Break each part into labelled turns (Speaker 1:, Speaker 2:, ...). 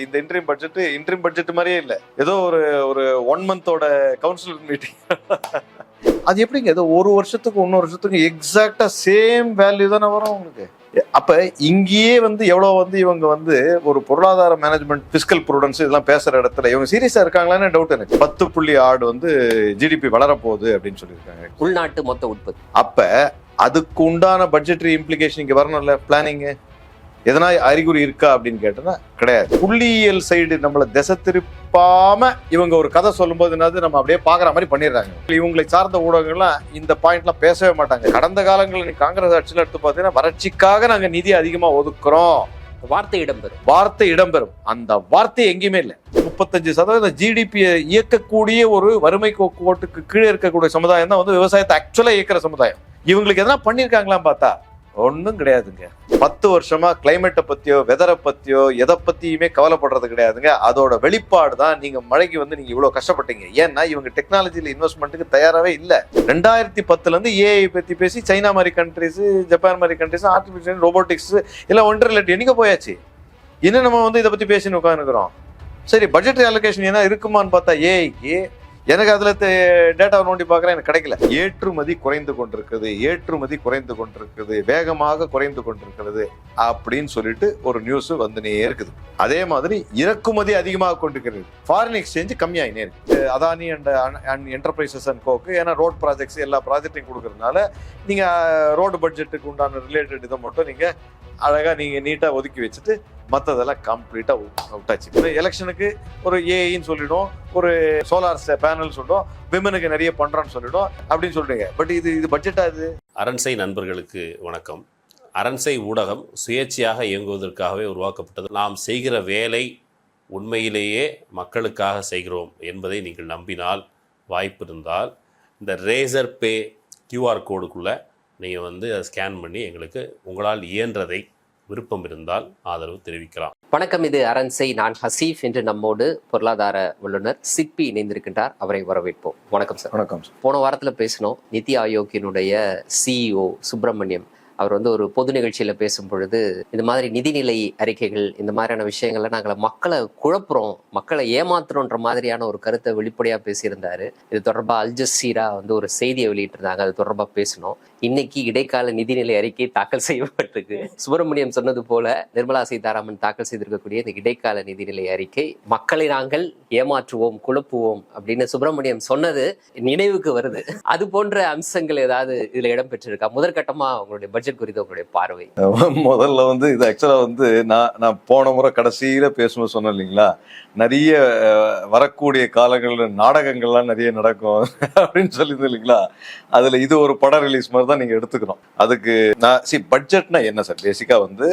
Speaker 1: இந்த interim budget interim budget மாதிரியே இல்ல. ஏதோ ஒரு ஒரு ஒன் மந்தோட கவுன்சிலர் மீட்டிங் அது எப்படிங்க? ஏதோ ஒரு வருஷத்துக்கு இன்னொரு வருஷத்துக்கு எக்ஸாக்டா சேம் வேல்யூ தானே வரும் உங்களுக்கு? அப்ப இங்கேயே வந்து எவ்வளவு வந்து இவங்க வந்து ஒரு பொருளாதார மேனேஜ்மெண்ட் பிசிக்கல் ப்ரூடன்ஸ் இதெல்லாம் பேசுற இடத்துல இவங்க சீரியஸா இருக்காங்களான்னு டவுட் எனக்கு. பத்து புள்ளி ஆடு வந்து ஜிடிபி வளரப்போகுது அப்படின்னு சொல்லியிருக்காங்க.
Speaker 2: உள்நாட்டு மொத்த உற்பத்தி.
Speaker 1: அப்ப அதுக்கு உண்டான பட்ஜெட்டரி இம்ப்ளிகேஷன் இங்க வரணும்ல பிளானிங் எதனா அறிகுறி இருக்கா அப்படின்னு கேட்டோன்னா கிடையாது. புள்ளியியல் சைடு நம்மள திசை திருப்பாம இவங்க ஒரு கதை சொல்லும்போது என்னது நம்ம அப்படியே பாக்குற மாதிரி பண்ணிடுறாங்க. இவங்களை சார்ந்த ஊடகங்கள்லாம் இந்த பாயிண்ட்லாம் பேசவே மாட்டாங்க. கடந்த காலங்களில் காங்கிரஸ் ஆட்சியில் எடுத்து பார்த்தீங்கன்னா வறட்சிக்காக நாங்க நிதி அதிகமா ஒதுக்குறோம்.
Speaker 2: வார்த்தை இடம்பெறும்.
Speaker 1: வார்த்தை இடம்பெறும். அந்த வார்த்தை எங்கேயுமே இல்லை. முப்பத்தஞ்சு சதவீத ஜிடிபியை இயக்கக்கூடிய ஒரு வறுமை கோட்டுக்கு கீழே இருக்கக்கூடிய சமுதாயம் தான் வந்து விவசாயத்தை ஆக்சுவலா இயக்கிற சமுதாயம். இவங்களுக்கு எதனா பண்ணிருக்காங்களான்னு பார்த்தா ஒன்றும் கிடையாதுங்க. பத்து வருஷமா கிளைமேட்டை பத்தியோ வெதரை பத்தியோ எதை பத்தியுமே கவலைப்படுறது கிடையாதுங்க. அதோட வெளிப்பாடு தான் நீங்க மழைக்கு வந்து நீங்க இவ்வளவு கஷ்டப்பட்டீங்க. ஏன்னா இவங்க டெக்னாலஜியில் இன்வெஸ்ட்மெண்ட்டுக்கு தயாராகவே இல்லை. ரெண்டாயிரத்தி பத்துல இருந்து ஏஐ பத்தி பேசி சைனா மாதிரி கண்ட்ரிஸ் ஜப்பான் மாதிரி கண்ட்ரிஸ் ஆர்டிபிஷியல் ரோபோட்டிக்ஸ் எல்லாம் ஒன்று ரிலேட் எங்க போயாச்சு. இன்னும் நம்ம வந்து இதை பத்தி பேசின்னு உட்காந்துக்கிறோம் சரி பட்ஜெட் அலோகேஷன் ஏன்னா இருக்குமான்னு பார்த்தா ஏஐக்கு எனக்கு அதில் டேட்டா நோண்டி பார்க்குறேன் எனக்கு கிடைக்கல. ஏற்றுமதி குறைந்து கொண்டிருக்குது. ஏற்றுமதி குறைந்து கொண்டிருக்குது. வேகமாக குறைந்து கொண்டிருக்கிறது அப்படின்னு சொல்லிட்டு ஒரு நியூஸ் வந்துனே இருக்குது. அதே மாதிரி இறக்குமதி அதிகமாக கொண்டிருக்கிறது. ஃபாரின் எக்ஸ்சேஞ்ச் கம்மியாகினே இருக்கு. அதானி அண்ட் என்டர்பிரைசஸ் அண்ட் கோக்கு ஏன்னா ரோட் ப்ராஜெக்ட்ஸ் எல்லா ப்ராஜெக்டையும் கொடுக்கறதுனால நீங்கள் ரோடு பட்ஜெட்டுக்கு உண்டான ரிலேட்டட் இதை மட்டும் நீங்கள் அழகாக நீங்கள் நீட்டாக ஒதுக்கி வச்சுட்டு மற்றதெல்லாம் கம்ப்ளீட்டா விட்டாச்சு எலெக்ஷனுக்கு ஒரு ஏஐன்னு சொல்லிடும் ஒரு சோலார் பேனல் சொல்லிடும் விமனுக்கு நிறைய பண்ணுறான்னு சொல்லிடும் அப்படின்னு சொல்றீங்க. பட் இது இது பட்ஜெட்டாக இது?
Speaker 3: அரண்சை நண்பர்களுக்கு வணக்கம். அரண்சை ஊடகம் சுயேட்சையாக இயங்குவதற்காகவே உருவாக்கப்பட்டது. நாம் செய்கிற வேலை உண்மையிலேயே மக்களுக்காக செய்கிறோம் என்பதை நீங்கள் நம்பினால் வாய்ப்பு இருந்தால் இந்த ரேசர் பே கியூஆர் கோடுக்குள்ளே நீங்கள் வந்து அதை ஸ்கேன் பண்ணி எங்களுக்கு உங்களால் இயன்றதை விருப்பம் இருந்தால் ஆதரவு தெரிவிக்கலாம்.
Speaker 2: வணக்கம் இது அரண்சை நான் ஹசீஃப் என்று நம்மோடு பொருளாதார வல்லுநர் சிப்பி இணைந்திருக்கின்றார். அவரை வரவேற்போம். வணக்கம் சார்.
Speaker 1: வணக்கம்
Speaker 2: போன வாரத்துல பேசினோம் நிதி ஆயோக்கினுடைய சிஇஓ சுப்பிரமணியம் அவர் வந்து ஒரு பொது நிகழ்ச்சியில் பேசும் பொழுது இந்த மாதிரி நிதிநிலை அறிக்கைகள் இந்த மாதிரியான விஷயங்கள்ல நாங்கள் மக்களை குழப்புறோம் மக்களை ஏமாத்துறோன்ற மாதிரியான ஒரு கருத்தை வெளிப்படையா பேசியிருந்தாரு. இது தொடர்பாக அல் ஜசீரா வந்து ஒரு செய்தியை வெளியிட்டிருந்தாங்க அது தொடர்பாக பேசணும். இன்னைக்கு இடைக்கால நிதிநிலை அறிக்கை தாக்கல் செய்யப்பட்டிருக்கு. சுப்பிரமணியம் சொன்னது போல நிர்மலா சீதாராமன் தாக்கல் செய்திருக்கக்கூடிய இந்த இடைக்கால நிதிநிலை அறிக்கை மக்களை நாங்கள் ஏமாற்றுவோம் குழப்புவோம் அப்படின்னு சுப்பிரமணியம் சொன்னது நினைவுக்கு வருது. அது போன்ற அம்சங்கள் ஏதாவது இதுல இடம்பெற்றிருக்கா? முதற்கட்டமா உங்களுடைய பட்ஜெட் குறித்த உங்களுடைய பார்வை.
Speaker 1: முதல்ல வந்து இது ஆக்சுவலா வந்து நான் நான் போன முறை கடைசியில பேசும்போது சொன்னேன் இல்லைங்களா? நிறைய வரக்கூடிய காலங்களில் நாடகங்கள்லாம் நிறைய நடக்கும் அப்படின்னு சொல்லியிருந்தது இல்லைங்களா? அதுல இது ஒரு படம் ரிலீஸ் மாதிரி தான் நீங்க எடுத்துக்கணும். அதுக்கு நான் சி பட்ஜெட்னா என்ன சார் பேசிக்கா வந்து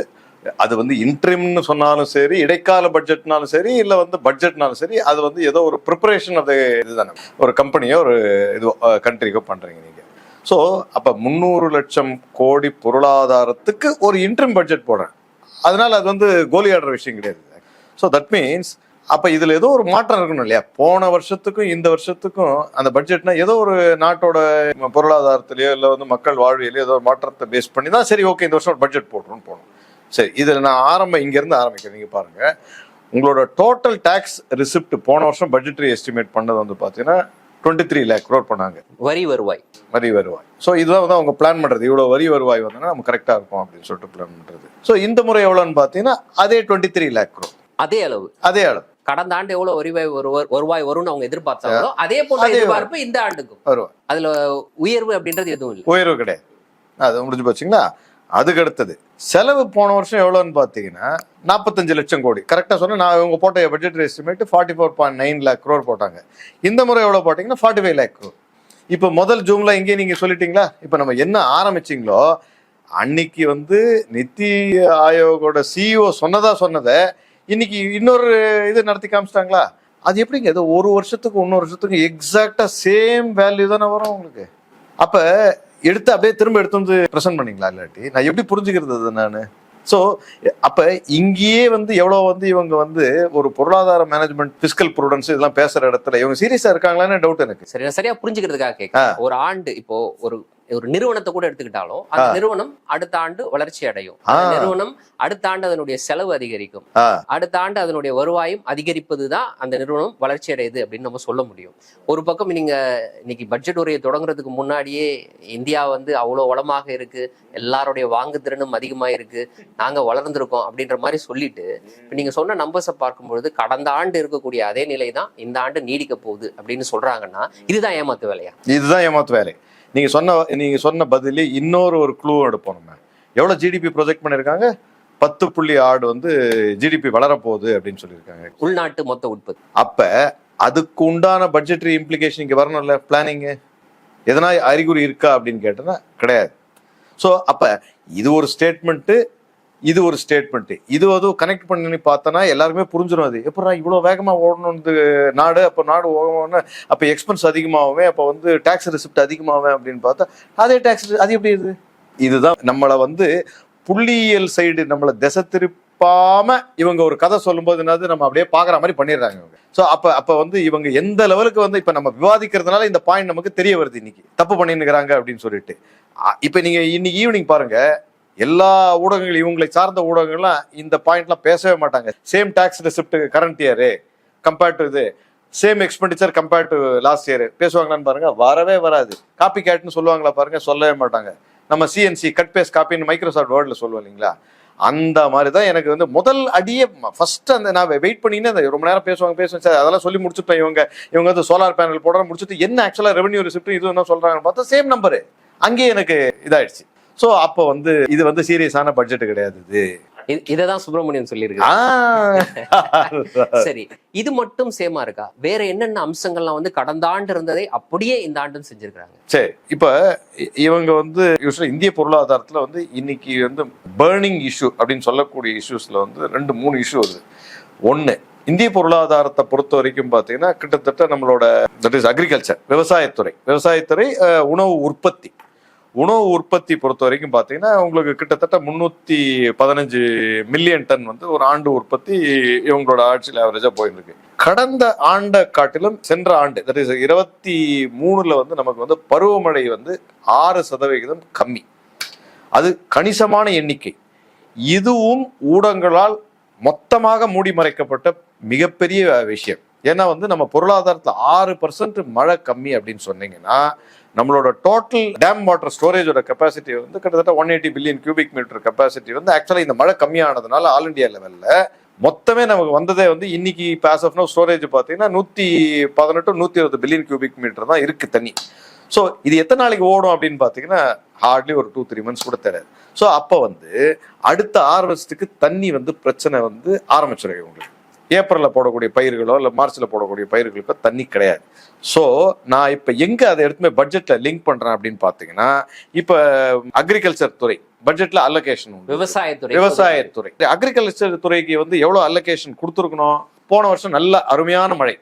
Speaker 1: அது வந்து இன்ட்ரிம்னு சொன்னாலும் சரி இடைக்கால பட்ஜெட்னாலும் சரி இல்ல வந்து பட்ஜெட்னாலும் சரி அது வந்து ஏதோ ஒரு ப்ரிப்பரேஷன் அது இதுதானே? ஒரு கம்பெனியோ ஒரு இது கண்ட்ரிக்கோ பண்றீங்க நீங்க. ஸோ அப்போ முந்நூறு லட்சம் கோடி பொருளாதாரத்துக்கு ஒரு இன்ட்ரிம் பட்ஜெட் போடுறேன். அதனால் அது வந்து கோலி ஆடுற விஷயம் கிடையாது. ஸோ தட் மீன்ஸ் அப்போ இதில் ஏதோ ஒரு மாற்றம் இருக்கணும் இல்லையா? போன வருஷத்துக்கும் இந்த வருஷத்துக்கும் அந்த பட்ஜெட்னா ஏதோ ஒரு நாட்டோட பொருளாதாரத்திலயோ இல்லை வந்து மக்கள் வாழ்வியலையோ ஏதோ ஒரு மாற்றத்தை பேஸ் பண்ணி தான் சரி ஓகே இந்த வருஷம் ஒரு பட்ஜெட் போடுறோம்னு போகணும் சரி இதில் நான் ஆரம்பம் இங்கேருந்து ஆரம்பிக்கிறேன். நீங்கள் பாருங்கள் உங்களோட டோட்டல் டேக்ஸ் ரிசிப்ட் போன வருஷம் பட்ஜெட்ரி எஸ்டிமேட் பண்ணது வந்து பார்த்தீங்கன்னா டுவெண்ட்டி த்ரீ லேக் க்ரோர் பண்ணாங்க.
Speaker 2: வரி வருவாய்.
Speaker 1: வரி வருவாய். ஸோ இதுதான் வந்து அவங்க பிளான் பண்றது. இவ்வளவு வரி வருவாய் வந்தோன்னா நம்ம கரெக்டா இருக்கும் அப்படின்னு சொல்லிட்டு பிளான் பண்றது. ஸோ இந்த முறை எவ்வளோன்னு பார்த்தீங்கன்னா அதே டுவெண்ட்டி த்ரீ லேக் க்ரோ
Speaker 2: அதே அளவு.
Speaker 1: அதே அளவு.
Speaker 2: கடந்த ஆண்டு எவ்வளவு வருவாய் வருவ- வருவாய் வரும்னு அவங்க எதிர்பார்த்தாங்களோ அதே
Speaker 1: அதே
Speaker 2: எதிர்பார்ப்பு இந்த ஆண்டுக்கும்.
Speaker 1: வருவாய்.
Speaker 2: அதுல உயர்வு அப்படின்றது எதுவும் இல்லை.
Speaker 1: உயர்வு கிடையாது. அது முடிஞ்சு போச்சுங்களா? அதுக்கு அடுத்தது. செலவு போன வருஷம் எவ்வளோன்னு பார்த்தீங்கன்னா நாற்பத்தஞ்சு லட்சம் கோடி. கரெக்டாக சொன்னால் நான் இவங்க போட்ட budget estimate forty four point nine lakh crore போட்டாங்க. இந்த முறை எவ்வளோ போட்டிங்கன்னா ஃபார்ட்டி ஃபைவ் லேக் க்ரோர் இப்போ முதல் ஜூமில் இங்கே நீங்கள் சொல்லிட்டீங்களா? இப்போ நம்ம என்ன ஆரம்பிச்சிங்களோ அன்னைக்கு வந்து நித்தி ஆயோகோட சிஇஓ சொன்னதா சொன்னதை இன்னைக்கு இன்னொரு இது நடத்தி காமிச்சிட்டாங்களா? அது எப்படிங்க? ஏதோ ஒரு வருஷத்துக்கு இன்னொரு வருஷத்துக்கு எக்ஸாக்டாக சேம் வேல்யூ தானே வரும் உங்களுக்கு? அப்போ எடுத்து அப்படியே திரும்ப எடுத்து வந்து ப்ரெசென்ட் பண்ணீங்களா இல்லாட்டி? நான் எப்படி புரிஞ்சுக்கிறது அது நான்? ஸோ அப்ப இங்கேயே வந்து எவ்வளவு வந்து இவங்க வந்து ஒரு பொருளாதார மேனேஜ்மெண்ட் பிசிக்கல் ப்ரூடன்ஸ் இதெல்லாம் பேசுற இடத்துல இவங்க சீரியஸா இருக்காங்களான்னு டவுட் எனக்கு.
Speaker 2: சரியா புரிஞ்சுக்கிறதுக்காக
Speaker 1: ஆ.
Speaker 2: கேட்க ஒரு ஆண்டு இப்போ ஒரு ஒரு நிறுவனத்தை கூட எடுத்துக்கிட்டாலும் அந்த. நிறுவனம் அடுத்த ஆண்டு வளர்ச்சி அடையும் அந்த. நிறுவனம் அடுத்த ஆண்டு அதனுடைய செலவு அதிகரிக்கும். அடுத்த ஆண்டு அதனுடைய வருவாயும் அதிகரிப்பது தான் அந்த நிறுவனம் வளர்ச்சி அடையுது அப்படின்னு நம்ம சொல்ல முடியும் ஒரு பக்கம் நீங்க இன்னைக்கு பட்ஜெட் உரையை தொடங்குறதுக்கு முன்னாடியே இந்தியா வந்து அவ்வளோ வளமாக இருக்கு எல்லாருடைய வாங்கு திறனும் அதிகமாக இருக்கு நாங்க வளர்ந்துருக்கோம் அப்படின்ற மாதிரி சொல்லிட்டு இப்ப நீங்க சொன்ன நம்பர்ஸை பார்க்கும்பொழுது கடந்த ஆண்டு இருக்கக்கூடிய அதே நிலை தான் இந்த ஆண்டு நீடிக்க போகுது அப்படின்னு சொல்றாங்கன்னா இதுதான் ஏமாத்து வேலையா
Speaker 1: இதுதான் ஏமாத்து வேலை நீங்க சொன்ன நீங்க சொன்ன பதிலி இன்னொரு ஒரு க்ளூ எடுப்போம் நம்ம. எவ்வளவு ஜிடிபி ப்ரொஜெக்ட் பண்ணிருக்காங்க? பத்து புள்ளி ஆடு வந்து ஜிடிபி வளரப்போகுது அப்படின்னு சொல்லியிருக்காங்க.
Speaker 2: உள்நாட்டு மொத்த உற்பத்தி.
Speaker 1: அப்ப அதுக்கு உண்டான பட்ஜெட்டரி இம்ப்ளிகேஷன் இங்க வரணும்ல பிளானிங்கு எதனா அறிகுறி இருக்கா அப்படின்னு கேட்டனா கிடையாது. ஸோ அப்ப இது ஒரு ஸ்டேட்மெண்ட்டு இது ஒரு ஸ்டேட்மெண்ட் இது அதுவும் கனெக்ட் பண்ணி பார்த்தோன்னா எல்லாருமே புரிஞ்சிடும் அது. எப்படா இவ்வளோ வேகமாக ஓடணும்னு நாடு அப்போ நாடு ஓகணும்னா அப்போ எக்ஸ்பென்ஸ் அதிகமாகவே அப்போ வந்து டேக்ஸ் ரிசிப்ட் அதிகமாகவே அப்படின்னு பார்த்தா அதே டேக்ஸ் அது எப்படி இது இதுதான் நம்மளை வந்து புள்ளியியல் சைடு நம்மளை திசை திருப்பாம இவங்க ஒரு கதை சொல்லும்போது என்னது நம்ம அப்படியே பார்க்குற மாதிரி பண்ணிடுறாங்க இவங்க. ஸோ அப்போ அப்போ வந்து இவங்க எந்த லெவலுக்கு வந்து இப்போ நம்ம விவாதிக்கிறதுனால இந்த பாயிண்ட் நமக்கு தெரிய வருது இன்னைக்கு. தப்பு பண்ணிருக்கிறாங்க அப்படின்னு சொல்லிட்டு. இப்போ நீங்கள் இன்னைக்கு ஈவினிங் பாருங்கள் எல்லா ஊடகங்கள் இவங்களை சார்ந்த ஊடகங்கள்லாம் இந்த பாயிண்ட்லாம் பேசவே மாட்டாங்க. Same tax receipt current year compared to இது. Same expenditure compared to last year பேசுவாங்களான்னு பாருங்க வரவே வராது. காப்பி கேட்னு சொல்லுவாங்களா பாருங்க சொல்லவே மாட்டாங்க. நம்ம சிஎன்சி கட் பேஸ் காப்பின்னு மைக்ரோசாஃப்ட் வேர்டில் சொல்லுவோம் இல்லைங்களா? அந்த மாதிரி தான் எனக்கு வந்து முதல் அடியே ஃபர்ஸ்ட் அந்த நான் வெயிட் பண்ணினே அந்த ரொம்ப நேரம் பேசுவாங்க பேசுவேன் சார் அதெல்லாம் சொல்லி முடிச்சுட்டேன் இவங்க. இவங்க வந்து சோலார் பேனல் போடுற முடிச்சுட்டு என்ன ஆக்சுவலாக ரெவன்யூ ரிசிப்ட் இது என்ன சொல்கிறாங்கன்னு பார்த்தா சேம் நம்பரு அங்கேயே எனக்கு இதாயிடுச்சு. ஸோ அப்போ வந்து இது வந்து சீரியஸான பட்ஜெட் கிடையாது இது.
Speaker 2: இது- இததான் சுப்பிரமணியன் சொல்லியிருக்கு. சரி இது மட்டும் சேமா இருக்கா? வேற என்னென்ன அம்சங்கள்லாம் வந்து கடந்த ஆண்டு இருந்ததை அப்படியே இந்த ஆண்டும் செஞ்சிருக்காங்க
Speaker 1: சரி இப்போ இவங்க வந்து யூஸ்வலாக இந்திய பொருளாதாரத்தில் வந்து இன்னைக்கு வந்து பேர்னிங் இஷ்யூ அப்படின்னு சொல்லக்கூடிய இஷ்யூஸில் வந்து ரெண்டு மூணு இஷ்யூ வருது. ஒன்று இந்திய பொருளாதாரத்தை பொறுத்த வரைக்கும் பார்த்தீங்கன்னா கிட்டத்தட்ட நம்மளோட தட் இஸ் அக்ரிகல்ச்சர் விவசாயத்துறை. விவசாயத்துறை உணவு உற்பத்தி. உணவு உற்பத்தி பொறுத்த வரைக்கும் பார்த்தீங்கன்னா உங்களுக்கு கிட்டத்தட்ட முந்நூற்றி பதினஞ்சு மில்லியன் டன் வந்து ஒரு ஆண்டு உற்பத்தி இவங்களோட ஆட்சியில் ஆவரேஜாக போயிட்டு இருக்கு கடந்த ஆண்டை காட்டிலும் சென்ற ஆண்டு தட் இஸ் இருபத்தி மூணில் வந்து நமக்கு வந்து பருவமழை வந்து ஆறு சதவிகிதம் கம்மி. அது கணிசமான எண்ணிக்கை. இதுவும் ஊடகங்களால் மொத்தமாக மூடி மறைக்கப்பட்ட மிகப்பெரிய விஷயம். ஏன்னா வந்து நம்ம பொருளாதாரத்தில் ஆறு பர்சன்ட் மழை கம்மி அப்படின்னு சொன்னீங்கன்னா நம்மளோட டோட்டல் டேம் வாட்டர் ஸ்டோரேஜோட கெப்பாசிட்டி வந்து கிட்டத்தட்ட one eighty billion cubic metre capacity வந்து ஆக்சுவலாக இந்த மழை கம்மியானதுனால ஆல் இண்டியா லெவலில் மொத்தமே நமக்கு வந்ததே வந்து இன்னைக்கு பேஸ் ஆஃப் நோ ஸ்டோரேஜ் பார்த்தீங்கன்னா நூற்றி பதினெட்டு நூற்றி இருபது பில்லியன் கியூபிக் மீட்டர் தான் இருக்குது தண்ணி. ஸோ இது எத்தனை நாளைக்கு ஓடும் அப்படின்னு பார்த்தீங்கன்னா ஹார்ட்லி ஒரு டூ த்ரீ மந்த்ஸ் கூட தெரியாது. ஸோ அப்போ வந்து அடுத்த ஆறு வருஷத்துக்கு தண்ணி வந்து பிரச்சனை வந்து ஆரம்பிச்சிருக்கு உங்களுக்கு ஏப்ரலில் போடக்கூடிய பயிர்களோ இல்லை மார்ச்சில் போடக்கூடிய பயிர்களுக்கோ தண்ணி கிடையாது. ஸோ நான் இப்போ எங்கே அதை எடுத்துமே பட்ஜெட்டில் லிங்க் பண்ணுறேன் அப்படின்னு பார்த்தீங்கன்னா இப்போ அக்ரிகல்ச்சர் துறை பட்ஜெட்டில் அலோகேஷன் உண்டு.
Speaker 2: விவசாயத்துறை
Speaker 1: விவசாயத்துறை. அக்ரிகல்ச்சர் துறைக்கு வந்து எவ்வளவு அலோகேஷன் கொடுத்துருக்கணும்? போன வருஷம் நல்ல அருமையான மழை.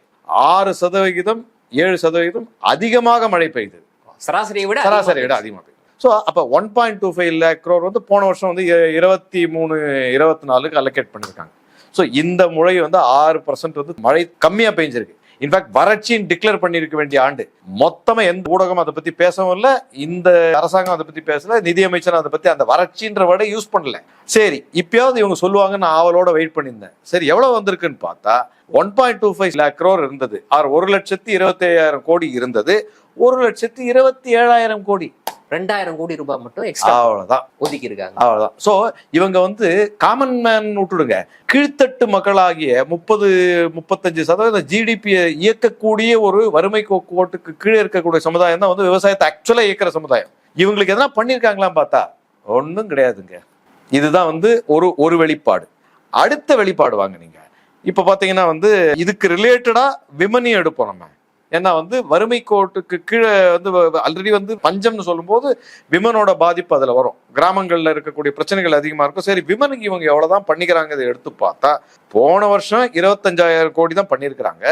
Speaker 1: ஆறு சதவிகிதம் ஏழு சதவிகிதம் அதிகமாக மழை பெய்யுது
Speaker 2: சராசரியை விட
Speaker 1: சராசரி விட அதிகமாக பெய்யுது ஸோ அப்போ one point two five lakh crore வந்து போன வருஷம் வந்து இருபத்தி மூணு இருபத்தி நாலுக்கு அலோகேட் பண்ணியிருக்காங்க ஸோ இந்த முறை வந்து ஆறு பர்சன்ட் வந்து மழை கம்மியாக பெஞ்சிருக்கு. இன்ஃபேக்ட் வறட்சின்னு டிக்ளேர் பண்ணியிருக்க வேண்டிய ஆண்டு. மொத்தமா எந்த ஊடகம் அதை பத்தி பேசவும் இல்லை இந்த அரசாங்கம் அதை பத்தி பேசல நிதியமைச்சர் அதை பத்தி அந்த வறட்சின்ற வேர்டை யூஸ் பண்ணல. சரி இப்பயாவது இவங்க சொல்லுவாங்கன்னு நான் ஆவலோட வெயிட் பண்ணியிருந்தேன். சரி எவ்வளவு வந்திருக்குன்னு பார்த்தா one point two five lakh crore இருந்தது. ஆர் ஒரு லட்சத்தி இருபத்தி ஐயாயிரம் கோடி இருந்தது. ஒரு லட்சத்தி இருபத்தி ஏழாயிரம் கோடி.
Speaker 2: ரெண்டாயிரம் கோடி ரூபாய் மட்டும் எக்ஸ்ட்ரா
Speaker 1: அவ்வளவுதான்.
Speaker 2: ஒதுக்கி இருக்காங்க
Speaker 1: அவ்வளவுதான். ஸோ இவங்க வந்து காமன் மேன் விட்டுடுங்க. கீழ்த்தட்டு மக்களாகிய முப்பது முப்பத்தஞ்சு சதவீதம் ஜிடிபியை இயக்கக்கூடிய ஒரு வறுமை கோட்டுக்கு கீழே இருக்கக்கூடிய சமுதாயம் தான் வந்து விவசாயத்தை ஆக்சுவலா இயக்கிற சமுதாயம். இவங்களுக்கு எதனா பண்ணியிருக்காங்களான்னு பார்த்தா ஒன்றும் கிடையாதுங்க. இதுதான் வந்து ஒரு ஒரு வெளிப்பாடு. அடுத்த வெளிப்பாடு வாங்க நீங்க இப்ப பாத்தீங்கன்னா வந்து இதுக்கு ரிலேட்டடா விமனி எடுப்போம் நம்ம. ஏன்னா வந்து வறுமை கோட்டுக்கு கீழே வந்து ஆல்ரெடி வந்து பஞ்சம்னு சொல்லும்போது விமனோட பாதிப்பு அதுல வரும். கிராமங்கள்ல இருக்கக்கூடிய பிரச்சனைகள் அதிகமா இருக்கும். சரி விமனுக்கு இவங்க எவ்வளவுதான் பண்ணிக்கிறாங்க இதை எடுத்து பார்த்தா போன வருஷம் இருபத்தஞ்சாயிரம் கோடி தான் பண்ணியிருக்கிறாங்க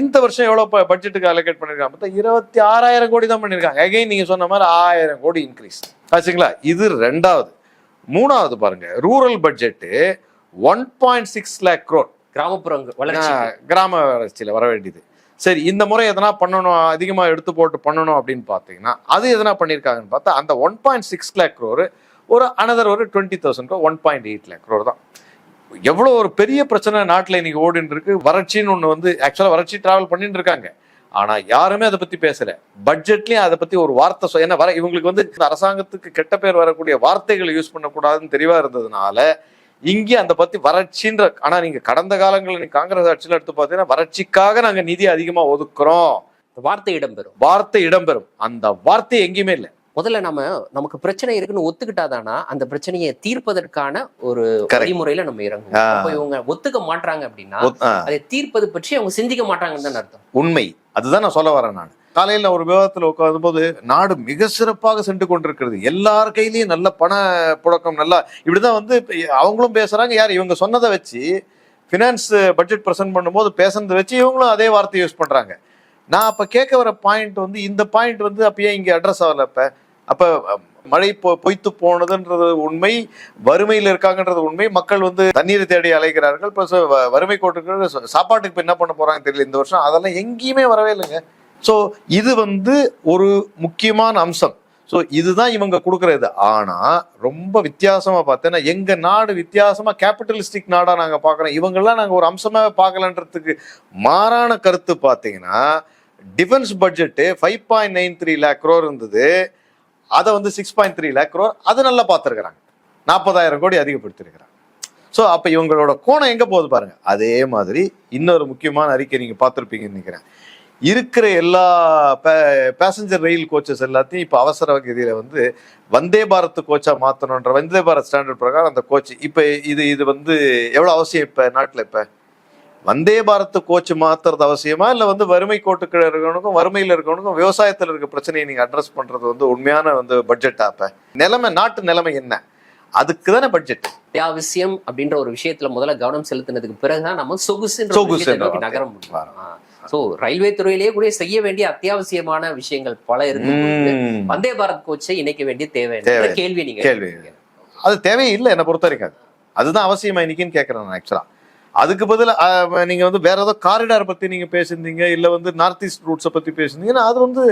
Speaker 1: இந்த வருஷம் எவ்வளவு பட்ஜெட்டுக்கு அலோகேட் பண்ணிருக்காங்க பார்த்தா இருபத்தி ஆறாயிரம் கோடி தான் பண்ணிருக்காங்க. அகைன் நீங்க சொன்ன மாதிரி ஆயிரம் கோடி இன்க்ரீஸ் ஆச்சுங்களா இது ரெண்டாவது. மூணாவது பாருங்க rural budget one point six lakh crore
Speaker 2: கிராமப்புற வளர்ச்சி
Speaker 1: கிராம வளர்ச்சியில வர வேண்டியது. சரி இந்த முறை எதனா பண்ணணும் அதிகமாக எடுத்து போட்டு பண்ணணும் அப்படின்னு பார்த்தீங்கன்னா அது எதனா பண்ணியிருக்காங்கன்னு பார்த்தா அந்த one point six lakh crore ஒரு அனதர் ஒரு twenty thousand one point eight lakh crore தான். எவ்வளோ ஒரு பெரிய பிரச்சனை நாட்டில் இன்னைக்கு ஓடின்னு இருக்கு வறட்சின்னு ஒன்று வந்து ஆக்சுவலாக வறட்சி ட்ராவல் பண்ணிட்டு இருக்காங்க ஆனால் யாருமே அதை பற்றி பேசலை. பட்ஜெட்லேயும் அதை பற்றி ஒரு வார்த்தை சொ- ஏன்னா வர இவங்களுக்கு வந்து அரசாங்கத்துக்கு கெட்ட பேர் வரக்கூடிய வார்த்தைகளை யூஸ் பண்ணக்கூடாதுன்னு தெளிவாக இருந்ததுனால இங்கே அந்த பத்தி வறட்சின்ற ஆனா நீங்க கடந்த காலங்களில் காங்கிரஸ் ஆட்சியில எடுத்து பார்த்தீங்கன்னா வறட்சிக்காக நாங்க நிதி அதிகமா ஒதுக்குறோம்.
Speaker 2: வார்த்தை இடம்பெறும்.
Speaker 1: வார்த்தை இடம்பெறும். அந்த வார்த்தை எங்கேயுமே இல்லை.
Speaker 2: முதல்ல நம்ம நமக்கு பிரச்சனை இருக்குன்னு ஒத்துக்கிட்டாதானா அந்த பிரச்சனையை தீர்ப்பதற்கான ஒரு. வழிமுறையில நம்ம இறங்குவோம்.
Speaker 1: ஆ.
Speaker 2: அப்ப இவங்க ஒத்துக்க மாட்டாங்க அப்படின்னா. அதை தீர்ப்பது பற்றி அவங்க சிந்திக்க மாட்டாங்கன்னு தான் அர்த்தம்.
Speaker 1: உண்மை. அதுதான் நான் சொல்ல வரேன் நான். காலையில ஒரு விவாதத்துல உட்காரும் போது நாடு மிக சிறப்பாக சென்று கொண்டிருக்கிறது. எல்லார் கையிலயும் நல்ல பண புழக்கம் நல்லா இப்படிதான் வந்து இப்ப அவங்களும் பேசுறாங்க யார் இவங்க சொன்னதை வச்சு ஃபினான்ஸ் பட்ஜெட் பிரசன்ட் பண்ணும்போது பேசுனதை வச்சு இவங்களும் அதே வார்த்தையை யூஸ் பண்றாங்க. நான் அப்ப கேட்க வர பாயிண்ட் வந்து இந்த பாயிண்ட் வந்து அப்பயே இங்க அட்ரஸ் ஆகல அப்ப? அப்ப மழை பொ பொய்த்து போனதுன்றது உண்மை வறுமையில் இருக்காங்கன்றது உண்மை. மக்கள் வந்து தண்ணீரை தேடி அலைகிறார்கள். ப்ளஸ் வறுமை கோட்டுக்கு சாப்பாட்டுக்கு இப்போ என்ன பண்ண போறாங்க தெரியல இந்த வருஷம். அதெல்லாம் எங்கேயுமே வரவே இல்லைங்க. ஸோ இது வந்து ஒரு முக்கியமான அம்சம். ஸோ இதுதான் இவங்க கொடுக்குறது. ஆனால் ரொம்ப வித்தியாசமாக பார்த்தேன்னா எங்கள் நாடு வித்தியாசமாக கேபிட்டலிஸ்டிக் நாடாக நாங்கள் பார்க்குறோம். இவங்கெல்லாம் நாங்கள் ஒரு அம்சமாக பார்க்கலன்றதுக்கு மாறான கருத்து பார்த்தீங்கன்னா defence budget five point nine three lakh crore இருந்தது. அதை வந்து six point three lakh crore அது நல்லா பார்த்துருக்குறாங்க. நாற்பதாயிரம் கோடி அதிகப்படுத்திருக்கிறாங்க. ஸோ அப்போ இவங்களோட கோணம் எங்கே போகுது பாருங்க. அதே மாதிரி இன்னொரு முக்கியமான அறிக்கை நீங்கள் பார்த்துருப்பீங்கன்னு நினைக்கிறேன். இருக்கிற எல்லா பேசஞ்சர் ரயில் கோச்சஸ் எல்லாத்தையும் இப்போ அவசர கதியில் வந்து வந்தே பாரத் கோச்சாக மாற்றணுன்ற வந்தே பாரத் ஸ்டாண்டர்ட் பிரகாரம் அந்த கோச் இப்போ இது இது வந்து எவ்வளோ அவசியம் இப்போ நாட்டில் இப்போ? வந்தே பாரத் கோச் மாத்துறது அவசியமா? இல்ல வந்து வறுமை கோட்டுக்கு இருக்கவனுக்கும் வறுமையில இருக்கவனுக்கும் விவசாயத்துல இருக்க பிரச்சனையை நீங்க அட்ரஸ் பண்றது வந்து உண்மையான வந்து பட்ஜெட் அப்ப? நிலைமை நாட்டு நிலைமை என்ன? அதுக்கு தானே பட்ஜெட்
Speaker 2: அத்தியாவசியம் அப்படின்ற ஒரு விஷயத்துல முதல்ல கவனம் செலுத்தினதுக்கு பிறகுதான் நம்ம நோக்கி
Speaker 1: வார்த்தை.
Speaker 2: நகர முடியும். சோ ரயில்வே துறையிலேயே கூட செய்ய வேண்டிய அத்தியாவசியமான விஷயங்கள் பல இருக்கு. வந்தே பாரத் கோச்சை இணைக்க வேண்டிய தேவை. கேள்வி நீங்க
Speaker 1: கேள்வி. அது தேவையில்லை என்னை பொறுத்த வரைக்கும். அது. அதுதான் அவசியமா இன்னைக்குன்னு கேட்கறேன் நான் ஆக்சுவலா அதுக்கு பதில் நீங்கள் வந்து வேற ஏதோ காரிடார் பற்றி நீங்கள் பேசியிருந்தீங்க இல்லை வந்து நார்த் ஈஸ்ட் ரூட்ஸை பற்றி பேசியிருந்தீங்கன்னா அது வந்து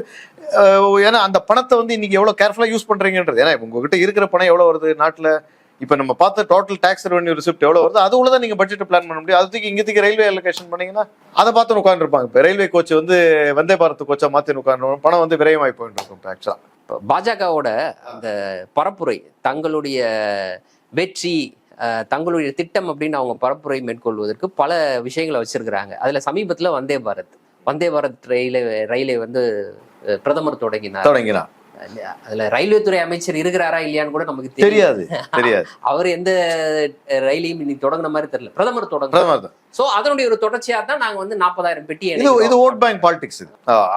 Speaker 1: ஏன்னா அந்த பணத்தை வந்து இன்னைக்கு எவ்வளோ கேர்ஃபுல்லாக யூஸ் பண்ணுறீங்கன்றது ஏன்னா உங்ககிட்ட இருக்கிற பணம் எவ்வளோ வருது நாட்டில்? இப்போ நம்ம பார்த்த டோட்டல் டாக்ஸ் ரெவன்யூ ரிசிப்ட் எவ்வளோ வருது? அது உள்ளதான் நீங்கள் பட்ஜெட் பிளான் பண்ண முடியும். அதுக்கு இங்கத்துக்கு ரயில்வே அலோகேஷன் பண்ணீங்கன்னா அதை பார்த்து உட்காந்துருப்பாங்க இப்போ ரயில்வே கோச் வந்து வந்தே பாரத் கோச்சா மாற்றி உட்காந்துருவோம் பணம் வந்து விரயமாய் போயிட்டு இருக்கும் இப்போ
Speaker 2: இப்ப பாஜகவோட அந்த பரப்புரை தங்களுடைய வெற்றி தங்களுடைய திட்டம் அப்படின்னு அவங்க பரப்புரை மேற்கொள்வதற்கு பல விஷயங்களை வச்சிருக்கிறாங்க. அதுல சமீபத்துல வந்தே பாரத். வந்தே பாரத் ரயிலை ரயிலை வந்து பிரதமர் தொடங்கினார்.
Speaker 1: தொடங்கினா
Speaker 2: அதுல ரயில்வே துறை அமைச்சர் இருக்கிறாரா இல்லையான்னு கூட நமக்கு
Speaker 1: தெரியாது. தெரியாது
Speaker 2: அவர் எந்த ரயிலையும் இன்னைக்கு தொடங்கின மாதிரி தெரியல. பிரதமர் தொடங்க சோ அதனுடைய ஒரு தொடர்ச்சியா தான் நாங்க வந்து நாற்பதாயிரம் பெட்டி
Speaker 1: இது. இது ஓட் பேங்க் பாலிடிக்ஸ் இது.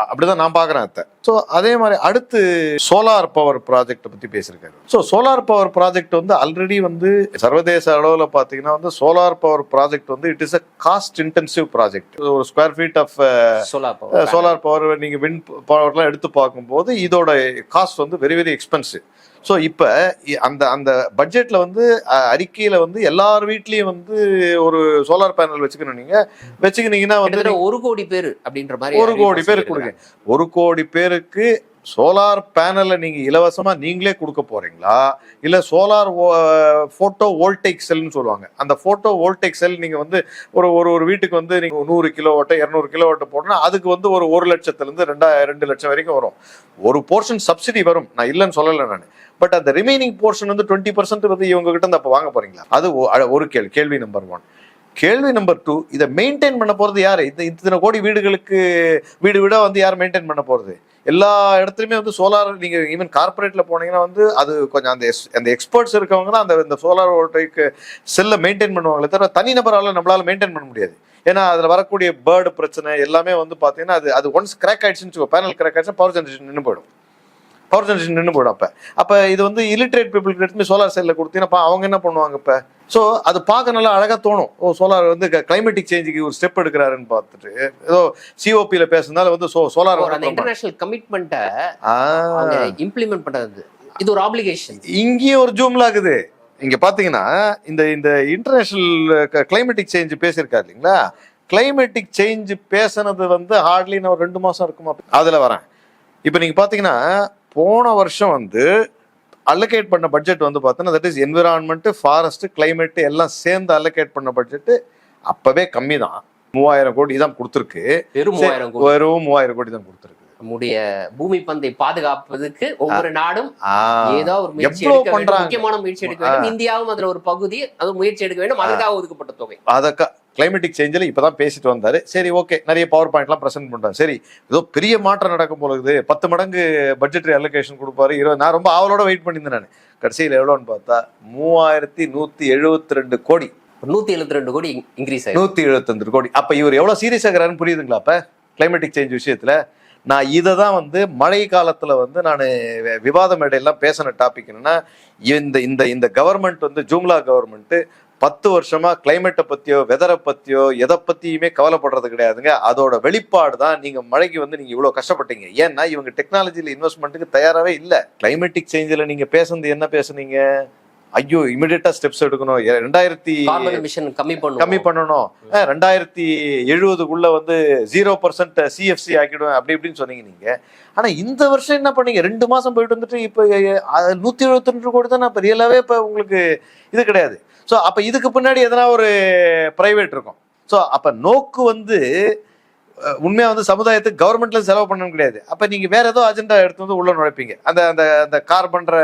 Speaker 1: அப்படிதான் நான் பாக்குறேன் அத்தை. ஸோ அதே மாதிரி அடுத்து சோலார் பவர் ப்ராஜெக்ட் பத்தி பேசியிருக்காரு. ஸோ சோலார் பவர் ப்ராஜெக்ட் வந்து ஆல்ரெடி வந்து சர்வதேச அளவுல பாத்தீங்கன்னா வந்து சோலார் பவர் ப்ராஜெக்ட் வந்து it is a cost intensive project ஒரு square feet of
Speaker 2: solar power.
Speaker 1: Solar power நீங்க வின் பவர்லாம் எடுத்து பார்க்கும்போது இதோட காஸ்ட் வந்து வெரி வெரி எக்ஸ்பென்சிவ் ஸோ இப்போ அந்த அந்த பட்ஜெட்ல வந்து அறிக்கையில வந்து எல்லார் வீட்லயும் வந்து ஒரு சோலார் பேனல் வச்சுக்கணும் நீங்க. வச்சுக்கினீங்கன்னா வந்து
Speaker 2: ஒரு கோடி பேர் அப்படின்ற மாதிரி
Speaker 1: ஒரு கோடி பேருக்கு கொடுங்க. ஒரு கோடி பேருக்கு சோலார் பேனலை நீங்க இலவசமா நீங்களே கொடுக்க போறீங்களா? இல்ல சோலார் போட்டோ வோல்டேக் செல்னு சொல்லுவாங்க. அந்த போட்டோ வோல்டேக் செல் நீங்க வந்து ஒரு ஒரு ஒரு வீட்டுக்கு வந்து நீங்க நூறு கிலோ ஓட்ட இரநூறு கிலோ ஓட்ட போட்டோம்னா அதுக்கு வந்து ஒரு ஒரு லட்சத்துல இருந்து ரெண்டா ரெண்டு லட்சம் வரைக்கும் வரும். ஒரு போர்ஷன் சப்சிடி வரும். நான் இல்லைன்னு சொல்லலை நான். பட் அந்த ரிமைனிங் போர்ஷன் வந்து டுவெண்ட்டி பர்சன்ட் வந்து இவங்க கிட்ட இருந்து அப்போ வாங்க போறீங்களா? அது ஒரு கேள்வி கேள்வி நம்பர் ஒன் கேள்வி நம்பர் டூ இதை மெயின்டைன் பண்ண போறது யாரு? இந்த இத்தனை கோடி வீடுகளுக்கு வீடு வீடாக வந்து யார் மெயின்டைன் பண்ண போறது? எல்லா இடத்துலையுமே வந்து சோலார் நீங்கள் ஈவன் கார்பரேட்டில் போனீங்கன்னா வந்து அது கொஞ்சம் அந்த எஸ்- அந்த எக்ஸ்பர்ட்ஸ் இருக்கவங்க தான் அந்த இந்த சோலார் வோல்டைக்கு செல்லை மெயின்டைன் பண்ணுவாங்களே தவிர தனிநபரால நம்மளால் மெயின்டைன் பண்ண முடியாது. ஏன்னா அதில் வரக்கூடிய பேர்டு பிரச்சனை எல்லாமே வந்து பார்த்தீங்கன்னா அது அது ஒன்ஸ் கிராக் ஆயிடுச்சுன்னு பேனல் கிராக் ஆயிடுச்சுன்னா பவர் ஜென்ரேஷன் நின்று போயிடும். பவர் ஜென்ரேஷன் நின்று போயிடும் அப்ப. அப்ப இது வந்து illiterate பீப்புளுக்கு எடுத்து சோலார் செல்ல கொடுத்தீங்கன்னா அவங்க என்ன பண்ணுவாங்க இப்ப? ஸோ அது பார்க்க நல்லா அழகா தோணும். ஓ சோலார் வந்து கிளைமேட்டிக் சேஞ்சுக்கு ஒரு ஸ்டெப் எடுக்கிறாருன்னு பார்த்துட்டு. ஏதோ சிஓபியில பேசுனால வந்து சோ சோலார்
Speaker 2: இன்டர்நேஷனல் கமிட்மெண்ட்டை இம்ப்ளிமெண்ட் பண்றது இது ஒரு ஆப்ளிகேஷன்
Speaker 1: இங்கேயும் ஒரு ஜூம்ல ஆகுது. இங்க பாத்தீங்கன்னா இந்த இந்த இன்டர்நேஷனல் கிளைமேட்டிக் சேஞ்ச் பேசியிருக்காரு இல்லைங்களா? கிளைமேட்டிக் சேஞ்ச் பேசுனது வந்து ஹார்ட்லி நான் ஒரு ரெண்டு மாசம் இருக்குமா? அதுல வரேன். இப்போ நீங்க பாத்தீங்கன்னா போன வருஷம் வந்து அலோகேட் பண்ண பட்ஜெட் வந்து பார்த்தோன்னா that is environment forest climate எல்லாம் சேர்ந்து அலோகேட் பண்ண பட்ஜெட் அப்பவே கம்மி தான். மூவாயிரம் கோடி தான் கொடுத்துருக்கு.
Speaker 2: வெறும் மூவாயிரம் கோடி.
Speaker 1: வெறும் மூவாயிரம் கோடி தான் கொடுத்துருக்கு.
Speaker 2: நம்முடைய பூமி பந்தை பாதுகாப்பதற்கு ஒவ்வொரு நாடும் ஏதோ ஒரு முயற்சி எடுக்க? முக்கியமான முயற்சி எடுக்க வேண்டும். இந்தியாவும் அதுல ஒரு பகுதி அது முயற்சி எடுக்க வேண்டும். அதற்காக ஒதுக்கப்பட்ட தொகை.
Speaker 1: அதை கிளைமேட்டிக் சேஞ்சில் இப்பதான் பேசிட்டு வந்தாரு. சரி ஓகே நிறைய பவர் பாயிண்ட்லாம் ப்ரெசென்ட் பண்றாரு சரி ஏதோ பெரிய மாற்றம் நடக்கும் போல இருக்குது. பத்து மடங்கு பட்ஜெட்டரி அலோகேஷன் கொடுப்பாரு. இருபது நான் ரொம்ப ஆவலோட வெயிட் பண்ணியிருந்தேன் நான். கடைசியில் எவ்வளோன்னு பார்த்தா மூவாயிரத்தி நூத்தி எழுபத்தி ரெண்டு கோடி.
Speaker 2: நூத்தி எழுபத்தி ரெண்டு கோடி இன்க்ரீஸ் ஆயிருக்கு
Speaker 1: நூத்தி எழுபத்தஞ்சு கோடி. அப்ப இவர் எவ்வளவு சீரியஸ் ஆகிறாருன்னு புரியுதுங்களா அப்ப? கிளைமேட்டிக் சேஞ்ச் விஷயத்துல. நான் இதை தான் வந்து மழை காலத்துல வந்து நான் விவாத மேடையெல்லாம் பேசின டாபிக் என்னன்னா இந்த இந்த இந்த கவர்மெண்ட் வந்து ஜூம்லா கவர்மெண்ட் பத்து வருஷமா கிளைமேட்டை பத்தியோ வெதரை பத்தியோ எதை பத்தியுமே கவலைப்படுறது கிடையாதுங்க. அதோட வெளிப்பாடு தான் நீங்க மழைக்கு வந்து நீங்க இவ்வளவு கஷ்டப்பட்டீங்க. ஏன்னா இவங்க டெக்னாலஜில இன்வெஸ்ட்மெண்ட்டுக்கு தயாராகவே இல்ல. கிளைமேட்டிக் சேஞ்சில் நீங்க பேசுனது என்ன பேசுனீங்க? ஐயோ இமிடியட்டா ஸ்டெப்ஸ் எடுக்கணும். ரெண்டாயிரத்தி
Speaker 2: எமிஷன் கம்மி பண்ணும்
Speaker 1: கம்மி பண்ணணும். ரெண்டாயிரத்தி எழுபதுக்குள்ள வந்து ஜீரோ பர்சன்ட் சிஎஃப்சி ஆக்கிடுவேன். அப்படி இப்படின்னு சொன்னீங்க நீங்க. ஆனா இந்த வருஷம் என்ன பண்ணீங்க? ரெண்டு மாசம் போயிட்டு வந்துட்டு இப்போ நூத்தி எழுபத்தி ரெண்டு கோடி தான் இப்போ ரியலாவே இப்போ உங்களுக்கு இது கிடையாது. ஸோ அப்போ இதுக்கு பின்னாடி எதனா ஒரு ப்ரைவேட் இருக்கும். ஸோ அப்போ நோக்கு வந்து உண்மையாக வந்து சமுதாயத்துக்கு கவர்மெண்ட்ல செலவு பண்ணணும் கிடையாது. அப்போ நீங்கள் வேற ஏதோ அஜெண்டா எடுத்து வந்து உள்ள நுழைப்பீங்க. அந்த அந்த அந்த கார்பன்ற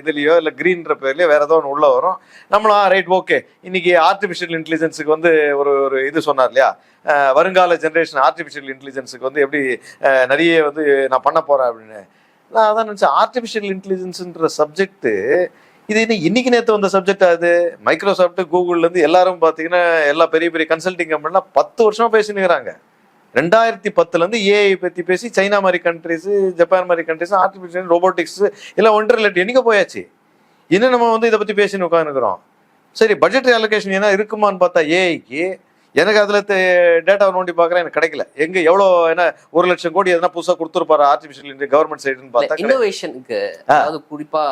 Speaker 1: இதுலேயோ இல்லை க்ரீன்ற பேர்லையோ வேற ஏதோ ஒன்று உள்ள வரும். நம்மளும் ரைட் ஓகே இன்னைக்கு ஆர்டிஃபிஷியல் இன்டெலிஜென்ஸுக்கு வந்து ஒரு ஒரு இது சொன்னார் இல்லையா? வருங்கால ஜென்ரேஷன் ஆர்டிஃபிஷியல் இன்டெலிஜென்ஸுக்கு வந்து எப்படி நிறைய வந்து நான் பண்ண போறேன் அப்படின்னு. நான் அதான் நினச்சேன் ஆர்டிஃபிஷியல் இன்டெலிஜென்ஸுன்ற சப்ஜெக்ட்டு இது என்ன இன்னைக்கு நேற்று வந்த சப்ஜெக்ட் அது மைக்ரோசாஃப்ட் கூகுள்லேருந்து எல்லாரும் பார்த்தீங்கன்னா எல்லா பெரிய பெரிய கன்சல்டிங் கம்பெனிலாம் பத்து வருஷமா பேசினுக்கிறாங்க. ரெண்டாயிரத்தி பத்துலேருந்து ஏஐ பற்றி பேசி சைனா மாதிரி கண்ட்ரிஸ் ஜப்பான் மாதிரி கண்ட்ரிஸ் ஆர்டிஃபிஷியல் ரோபோட்டிக்ஸ் எல்லாம் ஒன்று ரிலேட் என்னைக்கு போயாச்சு. இன்னும் நம்ம வந்து இதை பற்றி பேசின்னு உட்காந்துக்கிறோம் சரி பட்ஜெட் அலோகேஷன் என்ன இருக்குமான்னு பார்த்தா ஏஐக்கு எனக்கு அதுல டேட்டா நோண்டி பார்க்கறேன் எனக்கு கிடைக்கல. எங்க எவ்வளோ என்ன ஒரு லட்சம் கோடி எதனா புதுசா கொடுத்துருப்பாரு ஆர்டிஃபிஷியல் கவர்மெண்ட் சைடுன்னு பார்த்தா.
Speaker 2: இன்னோவேஷனுக்கு அதாவது குறிப்பா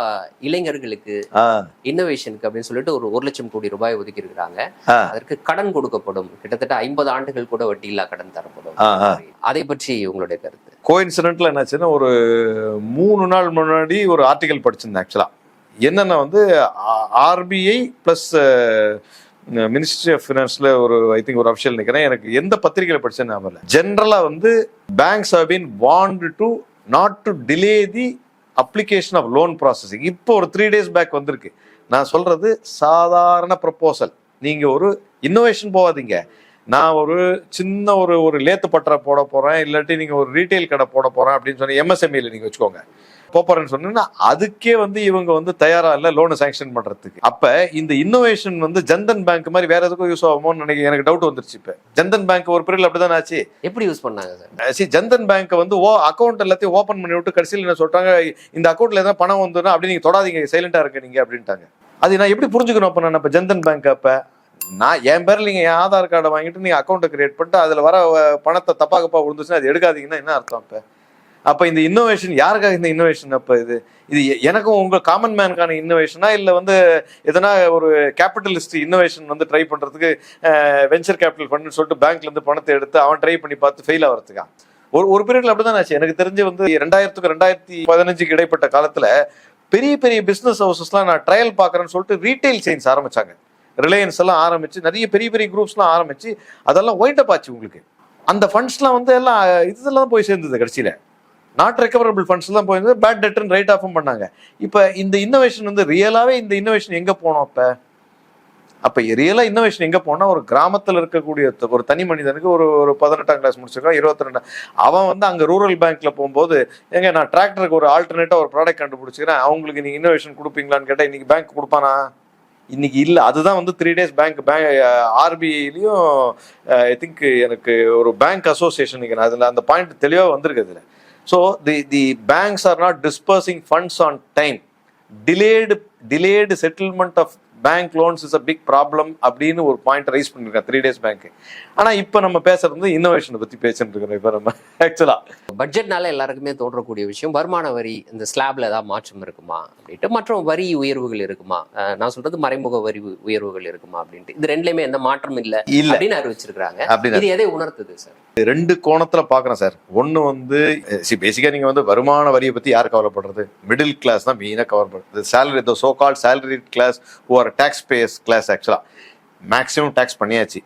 Speaker 2: இளைஞர்களுக்கு இன்னோவேஷனுக்கு அப்படின்னு சொல்லிட்டு ஒரு ஒரு லட்சம் கோடி ரூபாய் ஒதுக்கி இருக்கிறாங்க. அதற்கு கடன் கொடுக்கப்படும். கிட்டத்தட்ட ஐம்பது ஆண்டுகள் கூட வட்டி இல்லா கடன் தரப்படும். அதை பற்றி உங்களுடைய கருத்து?
Speaker 1: கோயின்சிடென்ட்ல என்னாச்சுன்னா ஒரு மூணு நாள் முன்னாடி ஒரு ஆர்டிகல் படிச்சிருந்தேன் ஆக்சுவலா என்னன்னா வந்து ஆர்பிஐ பிளஸ் மினிஸ்ட்ரி ஆஃப் ஃபினான்ஸில் ஒரு ஐ திங்க் ஒரு அஃபிஷியல் நிற்கிறேன் எனக்கு எந்த பத்திரிகையில் படிச்சேன்னு ஞாபகம் இல்லை. வந்து banks have been want to not to delay the application of loan processing இப்போ ஒரு த்ரீ டேஸ் பேக் வந்திருக்கு. நான் சொல்கிறது சாதாரண ப்ரப்போசல் நீங்கள் ஒரு இன்னோவேஷன் போகாதீங்க. நான் ஒரு சின்ன ஒரு ஒரு லேத்து பட்டரை போட போகிறேன் இல்லாட்டி நீங்கள் ஒரு ரீட்டைல் கடை போட போகிறேன் அப்படின்னு சொல்லி எம்எஸ்எம்இல நீங்கள் வச்சுக்கோங்க. போறேன்னு சொன்னீங்கன்னா அதுக்கே வந்து இவங்க வந்து தயாரா இல்ல லோனை சாங்ஷன் பண்றதுக்கு. அப்ப இந்த இன்னோவேஷன் வந்து ஜன்தன் பேங்க் மாதிரி வேற எதுக்கும் யூஸ் ஆகுமோன்னு நினைக்க எனக்கு டவுட் வந்துருச்சு இப்ப. ஜன்தன் பேங்க் ஒரு பீரியட் அப்படிதான் ஆச்சு?
Speaker 2: எப்படி யூஸ் பண்ணாங்க சார்
Speaker 1: சி ஜன்தன் பேங்க் வந்து ஓ அக்கௌண்ட் எல்லாத்தையும் ஓபன் பண்ணி விட்டு கடைசியில் என்ன சொல்றாங்க இந்த அக்கௌண்ட்ல ஏதாவது பணம் வந்துன்னா அப்படி நீங்க தொடாதீங்க சைலண்டா இருக்க நீங்க அப்படின்ட்டாங்க. அது நான் எப்படி புரிஞ்சுக்கணும் அப்ப நான் இப்ப ஜன்தன் பேங்க் அப்ப? நான் என் பேர்ல நீங்க என் ஆதார் கார்டை வாங்கிட்டு நீங்க அக்கௌண்ட்டை கிரியேட் பண்ணிட்டு அதுல வர பணத்தை தப்பா கப்பா விழுந்துச்சுன்னா அது எடுக்காதீங்கன்னா என்ன அர்த்தம் அப்ப? அப்ப இந்த இன்னோவேஷன் யாருக்காக இந்த இன்னோவேஷன் அப்ப இது? இது எனக்கும் உங்க காமன் மேனுக்கான இன்னோவேஷனா இல்ல வந்து எதனா ஒரு கேபிட்டலிஸ்ட் இன்னோவேஷன் வந்து ட்ரை பண்றதுக்கு வெஞ்சர் கேபிட்டல் ஃபண்ட்னு சொல்லிட்டு பேங்க்ல இருந்து பணத்தை எடுத்து அவன் ட்ரை பண்ணி பார்த்து ஃபெயில் ஆகிறதுக்கா ஒரு ஒரு பீரியட்ல அப்படிதான் ஆச்சு. எனக்கு தெரிஞ்சு வந்து ரெண்டாயிரத்துக்கு ரெண்டாயிரத்தி பதினஞ்சுக்கு இடைப்பட்ட காலத்துல பெரிய பெரிய பிசினஸ் ஹவுசஸ்லாம் நான் ட்ரையல் பார்க்குறேன்னு சொல்லிட்டு ரீட்டைல் செயின்ஸ் ஆரம்பிச்சாங்க. ரிலையன்ஸ் எல்லாம் ஆரம்பிச்சு நிறைய பெரிய பெரிய குரூப்ஸ்லாம் ஆரம்பிச்சு அதெல்லாம் ஒயிட் அப் ஆச்சு உங்களுக்கு. அந்த ஃபண்ட்ஸ்லாம் வந்து எல்லாம் இதெல்லாம் போய் சேர்ந்தது கடைசியில். நாட் ரெக்கவரபிள் ஃபண்ட்ஸ் தான் போயிருந்தது பேட் டெட்டன் ரைட் ஆஃபும் பண்ணாங்க. இப்போ இந்த இன்னோவேஷன் வந்து ரியலாகவே இந்த இன்னோவேஷன் எங்கே போனோம் அப்போ? அப்போ ரியலாக இன்னோவேஷன் எங்கே போனால் ஒரு கிராமத்தில் இருக்கக்கூடிய ஒரு தனி மனிதனுக்கு ஒரு ஒரு பதினெட்டாம் கிளாஸ் முடிச்சிருக்கான் இருபத்திரெண்டு அவன் வந்து அங்கே ரூரல் பேங்க்கில் போகும்போது ஏங்க நான் டிராக்டருக்கு ஒரு ஆல்டர்னேட்டாக ஒரு ப்ராடக்ட் கண்டுபிடிச்சிக்கிறேன். அவங்களுக்கு நீங்கள் இன்னோவேஷன் கொடுப்பீங்களான்னு கேட்டால் இன்றைக்கி பேங்க் கொடுப்பானா? இன்னைக்கு இல்லை. அதுதான் வந்து த்ரீ டேஸ் பேங்க் பேங்க் ஆர்பிஐலையும் ஐ திங்க் எனக்கு ஒரு பேங்க் அசோசியேஷன் அதில் அந்த பாயிண்ட் தெளிவாக வந்திருக்கு அதில். So the, the banks are not dispersing funds on time. Delayed, delayed settlement of bank loans is a big problem அப்படின்னு ஒரு பாயிண்ட் ரைஸ் பண்ணிருக்காங்க த்ரீ டேஸ் பேங்க் ஆனா இப்ப நம்ம பேசுறது வந்து இன்னோவேஷனை பத்தி பேசிட்டு இருக்கிறோம். இப்ப நம்ம ஆக்சுவலா
Speaker 2: பட்ஜெட்னால எல்லாருக்குமே தோன்றக்கூடிய விஷயம் வருமான வரி இந்த ஸ்லாப்ல ஏதாவது மாற்றம் இருக்குமா அப்படின்ட்டு மற்றும் வரி உயர்வுகள் இருக்குமா? நான் சொல்றது மறைமுக வரி உயர்வுகள் இருக்குமா அப்படின்ட்டு. இது ரெண்டுலயுமே எந்த மாற்றம் இல்ல அப்படின்னு அறிவிச்சிருக்காங்க
Speaker 1: அப்படின்னு
Speaker 2: இது எதை உணர்த்துது சார்
Speaker 1: ரெண்டு கோணத்துல பாக்குறேன் சார் ஒண்ணு வந்து பேசிக்கா நீங்க வந்து வருமான வரியை பத்தி யார் கவலைப்படுறது? மிடில் கிளாஸ் தான் மெயினா கவலைப்படுறது. சேலரி இந்த சோ கால் சேலரி கிளாஸ் ஒரு டேக்ஸ் பேயர்ஸ் கிளாஸ் ஆக்சுவலாக மேக்ஸிமம் டேக்ஸ் பண்ணியாச்சு.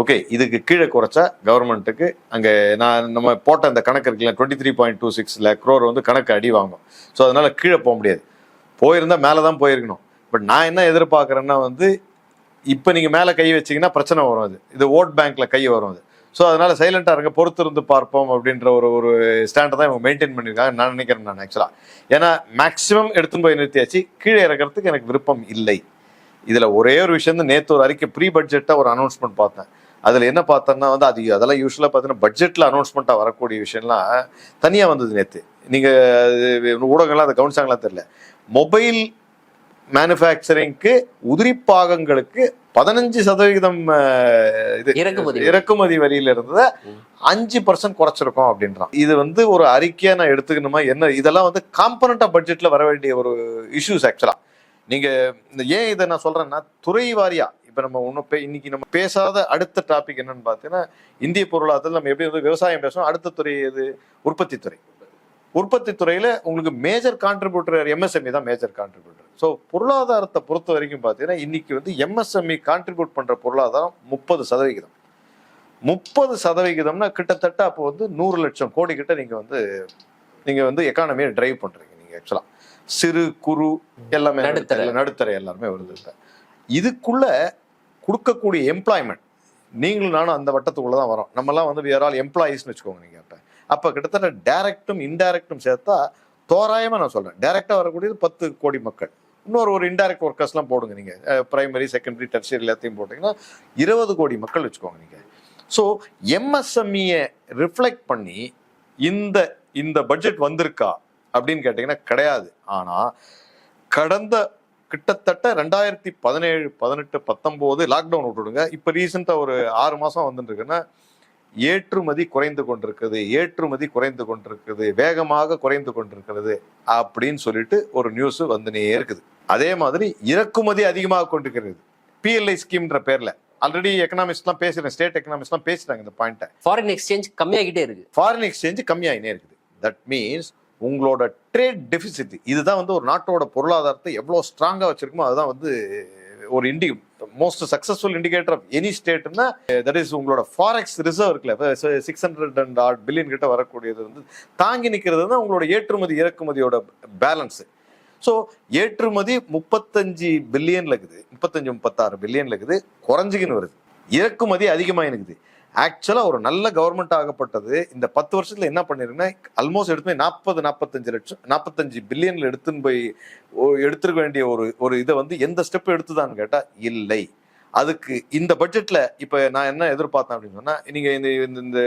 Speaker 1: ஓகே இதுக்கு கீழே குறைச்சா கவர்மெண்ட்டுக்கு அங்கே நான் நம்ம போட்ட அந்த கணக்கு இருக்குல்ல twenty three point two six crore வந்து கணக்கு அடி வாங்கும். ஸோ அதனால் கீழே போக முடியாது. போயிருந்தால் மேலே தான் போயிருக்கணும். பட் நான் என்ன எதிர்பார்க்குறேன்னா வந்து இப்போ நீங்கள் மேலே கை வச்சீங்கன்னா பிரச்சனை வரும் அது. இது ஓட் பேங்க்கில் கை வரும் அது. ஸோ அதனால் சைலண்டா இருங்க பொறுத்திருந்து பார்ப்போம் அப்படின்ற ஒரு ஒரு ஸ்டாண்டை தான் இவங்க மெயின்டைன் பண்ணியிருக்காங்க. நான் நினைக்கிறேன் நான் ஆக்சுவலாக ஏன்னா மேக்ஸிமம் எடுத்துன்னு போய் நிறுத்தியாச்சு. கீழே இறக்கிறதுக்கு எனக்கு விருப்பம் இல்லை. இதுல ஒரே ஒரு விஷயம் தான். நேற்று ஒரு அறிக்கை ப்ரீ பட்ஜெட்டா ஒரு அனௌன்ஸ்மெண்ட் பார்த்தேன். அதுல என்ன பார்த்தேன்னா வந்து அது அதெல்லாம் யூஸ்வலாக பார்த்தீங்கன்னா பட்ஜெட்ல அனௌன்ஸ்மெண்ட்டாக வரக்கூடிய விஷயம்லாம் தனியா வந்தது நேற்று நீங்க அது ஊடகங்கள்லாம் அதை கவனிச்சாங்களா தெரியல. மொபைல் மேனுஃபேக்சரிங்க்கு உதிரி பாகங்களுக்கு பதினஞ்சு சதவிகிதம் இது
Speaker 2: இறக்குமதி.
Speaker 1: இறக்குமதி வரியில இருந்ததை அஞ்சு பர்சன்ட் குறைச்சிருக்கோம் அப்படின்றான். இது வந்து ஒரு அறிக்கையா நான் எடுத்துக்கணுமா? என்ன? இதெல்லாம் வந்து காம்பனண்டா பட்ஜெட்ல வர வேண்டிய ஒரு இஷ்யூஸ் ஆக்சுவலா நீங்க இந்த ஏன் இதை நான் சொல்றேன்னா துறை வாரியா இப்ப நம்ம ஒன்றும் இன்னைக்கு நம்ம பேசாத அடுத்த டாபிக் என்னன்னு பார்த்தீங்கன்னா இந்திய பொருளாதாரத்தில் நம்ம எப்படி வந்து விவசாயம் பேசணும் அடுத்த துறை எது? உற்பத்தி துறை. உற்பத்தி துறையில உங்களுக்கு மேஜர் கான்ட்ரிபியூட்டர் எம்எஸ்எம்இ தான் மேஜர் கான்ட்ரிபியூட்டர் ஸோ பொருளாதாரத்தை பொறுத்த வரைக்கும் பார்த்தீங்கன்னா இன்னைக்கு வந்து எம்எஸ்எம்இ கான்ட்ரிபியூட் பண்ற பொருளாதாரம் முப்பது சதவிகிதம். முப்பது சதவிகிதம்னா கிட்டத்தட்ட அப்போ வந்து நூறு லட்சம் கோடி கிட்ட நீங்க வந்து நீங்க வந்து எக்கானமியை டிரைவ் பண்றீங்க நீங்க ஆக்சுவலாக சிறு குறு எல்லாமே
Speaker 2: நடுத்தர.
Speaker 1: நடுத்தர எல்லாருமே வருது இப்ப இதுக்குள்ள கொடுக்கக்கூடிய எம்ப்ளாய்மெண்ட் நீங்களும் நானும் அந்த வட்டத்துக்குள்ள தான் வரோம். நம்மலாம் வந்து வேற ஆல் எம்ப்ளாயீஸ்னு வச்சுக்கோங்க நீங்க அப்ப. அப்ப கிட்டத்தட்ட டைரக்டும் இன்டைரக்டும் சேர்த்தா தோராயமா நான் சொல்றேன். டைரக்டா வரக்கூடியது பத்து கோடி மக்கள். இன்னொரு ஒரு இன்டைரக்ட் ஒர்க்கர்ஸ்லாம் போடுங்க நீங்க. பிரைமரி செகண்டரி டெர்ஷரி எல்லாத்தையும் போட்டீங்கன்னா இருபது கோடி மக்கள் வச்சுக்கோங்க நீங்க. ஸோ எம்எஸ்எம்இயை ரிஃப்ளெக்ட் பண்ணி இந்த இந்த பட்ஜெட் வந்திருக்கா? அப்படின்னு கேட்டிங்கன்னா கிடையாது. ஆனா கடந்த கிட்டத்தட்ட ரெண்டாயிரத்தி பதினேழு பதினெட்டு பத்தொம்போது லாக்டவுன் விட்டுடுங்க. இப்போ ரீசெண்டாக ஒரு ஆறு மாதம் வந்துட்டு இருக்குன்னா ஏற்றுமதி குறைந்து கொண்டிருக்குது ஏற்றுமதி குறைந்து கொண்டிருக்குது வேகமாக குறைந்து கொண்டிருக்கிறது அப்படின்னு சொல்லிட்டு ஒரு நியூஸ் வந்துனே இருக்குது. அதே மாதிரி இறக்குமதி அதிகமாக கொண்டிருக்கிறது. பிஎல்ஐ ஸ்கீம்ன்ற பேர்ல. ஆல்ரெடி எக்கனாமிக்ஸ்லாம் பேசுறேன் ஸ்டேட் எக்கனாமிக்ஸ்லாம் பேசிட்டாங்க இந்த பாயிண்ட்டை
Speaker 2: ஃபாரின் எக்ஸ்சேஞ்ச் கம்மியாகிட்டே இருக்கு.
Speaker 1: ஃபாரின் எக்ஸ்சேஞ்ச் கம்மியாகினே இருக்குது. தட் மீன்ஸ் உங்களோட ட்ரேட் டெபிசிட் இதுதான் வந்து ஒரு நாட்டோட பொருளாதாரத்தை எவ்வளோ ஸ்ட்ராங்காக வச்சிருக்குமோ அதுதான் வந்து ஒரு indie most successful indicator of any ஸ்டேட்னா that is உங்களோட ஃபாரெக்ஸ் ரிசர்வ் இருக்குல்ல six hundred and odd billion கிட்ட வரக்கூடியது வந்து தாங்கி நிற்கிறது தான் உங்களோட ஏற்றுமதி இறக்குமதியோட பேலன்ஸு ஸோ ஏற்றுமதி முப்பத்தஞ்சு பில்லியனில் இருக்குது முப்பத்தஞ்சு முப்பத்தாறு பில்லியனில் இருக்குது குறைஞ்சிக்கின்னு வருது. இறக்குமதி அதிகமாக இருக்குது ஆக்சுவலாக ஒரு நல்ல கவர்மெண்ட் ஆகப்பட்டது. இந்த பத்து வருஷத்தில் என்ன பண்ணிருக்குன்னா ஆல்மோஸ்ட் எடுத்து போய் நாற்பது நாற்பத்தஞ்சு லட்சம் நாற்பத்தஞ்சு பில்லியனில் எடுத்துன்னு போய் எடுத்துருக்க வேண்டிய ஒரு ஒரு இதை வந்து எந்த ஸ்டெப் எடுத்துதான்னு கேட்டால் இல்லை. அதுக்கு இந்த பட்ஜெட்டில் இப்போ நான் என்ன எதிர்பார்த்தேன் அப்படின்னு சொன்னால் நீங்கள் இந்த இந்த- இந்த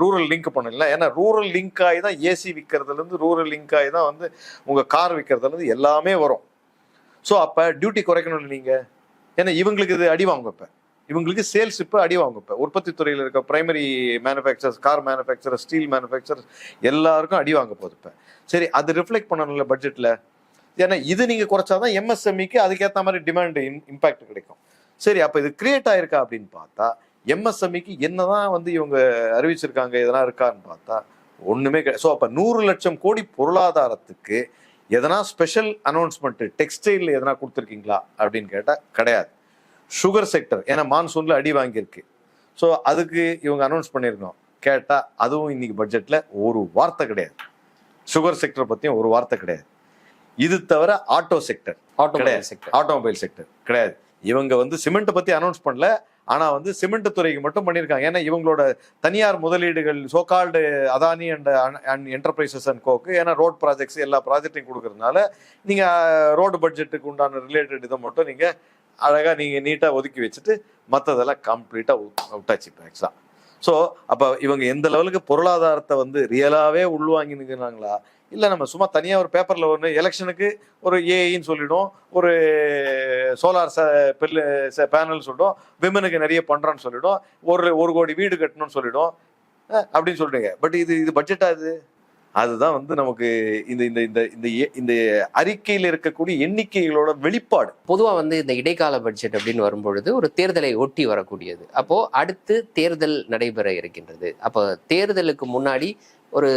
Speaker 1: ரூரல் லிங்க் பண்ணல ஏன்னா ரூரல் லிங்க் ஆகி தான் ஏசி விற்கிறதுலேருந்து ரூரல் லிங்க் ஆகி தான் வந்து உங்கள் கார் விற்கிறதுலேருந்து எல்லாமே வரும். ஸோ அப்போ டியூட்டி குறைக்கணும் நீங்கள் ஏன்னா இவங்களுக்கு இது அடி வாங்கும் இப்போ இவங்களுக்கு சேல்ஸ் இப்போ அடி வாங்கும். இப்போ உற்பத்தி துறையில் இருக்க primary manufacturers car manufacturer steel manufacturers எல்லாருக்கும் அடி வாங்க போகுது இப்போ. சரி அது ரிஃப்ளெக்ட் பண்ணணும்ல பட்ஜெட்டில் ஏன்னா இது நீங்க குறைச்சாதான் எம்எஸ்எம்இக்கு அதுக்கேற்ற மாதிரி டிமாண்ட் இம்பாக்ட் கிடைக்கும். சரி அப்போ இது கிரியேட் ஆயிருக்கா அப்படின்னு பார்த்தா எம்எஸ்எம்இக்கு என்னதான் வந்து இவங்க அறிவிச்சிருக்காங்க இதெல்லாம் இருக்கான்னு பார்த்தா ஒன்றுமே கிடையாது ஸோ அப்போ நூறு லட்சம் கோடி பொருளாதாரத்துக்கு எதனா ஸ்பெஷல் அனௌன்ஸ்மெண்ட்டு டெக்ஸ்டைல் எதனா கொடுத்துருக்கீங்களா அப்படின்னு கேட்டால் கிடையாது. சுகர் செக்டர் ஏன்னா மான்சூன்ல அடி வாங்கியிருக்கு. ஸோ அதுக்கு இவங்க அனௌன்ஸ் பண்ணியிருக்கோம். கேட்டா அதுவும் இன்னைக்கு பட்ஜெட்ல ஒரு வார்த்தை கிடையாது. சுகர் செக்டர் பத்தியும் ஒரு வார்த்தை கிடையாது. இது தவிர ஆட்டோ செக்டர் கிடையாது.
Speaker 2: செக்டர்
Speaker 1: ஆட்டோமொபைல் செக்டர் கிடையாது. இவங்க வந்து சிமெண்ட் பத்தி அனௌன்ஸ் பண்ணல. ஆனா வந்து சிமெண்ட் துறைக்கு மட்டும் பண்ணியிருக்காங்க. ஏன்னா இவங்களோட தனியார் முதலீடுகள் so called Adani and and enterprises and கோக்கு ஏன்னா ரோட் ப்ராஜெக்ட்ஸ் எல்லா ப்ராஜெக்டையும் கொடுக்கறதுனால நீங்க ரோடு பட்ஜெட்டுக்கு உண்டான ரிலேட்டட் இதை மட்டும் நீங்க அழகாக நீங்கள் நீட்டாக ஒதுக்கி வச்சுட்டு மற்றதெல்லாம் கம்ப்ளீட்டாக அவுட்டாச்சு இப்போ ஆக்சுவலாக ஸோ அப்போ இவங்க எந்த லெவலுக்கு பொருளாதாரத்தை வந்து ரியலாகவே உள்வாங்கினுங்கிறாங்களா? இல்லை நம்ம சும்மா தனியாக ஒரு பேப்பரில் ஒன்று எலெக்ஷனுக்கு ஒரு ஏஐன்னு சொல்லிடும் ஒரு சோலார் ச பெல் பேனல் சொல்லிடும் விமனுக்கு நிறைய பண்ணுறோன்னு சொல்லிடும் ஒரு ஒரு கோடி வீடு கட்டணும்னு சொல்லிடும் அப்படின்னு சொல்கிறீங்க பட் இது இது பட்ஜெட்டாக இது? அதுதான் வந்து நமக்கு இந்த இந்த இந்த இந்த இந்த அறிக்கையில் இருக்கக்கூடிய எண்ணிக்கைகளோட வெளிப்பாடு.
Speaker 2: பொதுவா வந்து இந்த இடைக்கால பட்ஜெட் அப்படின்னு வரும்பொழுது ஒரு தேர்தலை ஒட்டி வரக்கூடியது. அப்போ அடுத்து தேர்தல் நடைபெற இருக்கின்றது. அப்போ தேர்தலுக்கு முன்னாடி ஒரு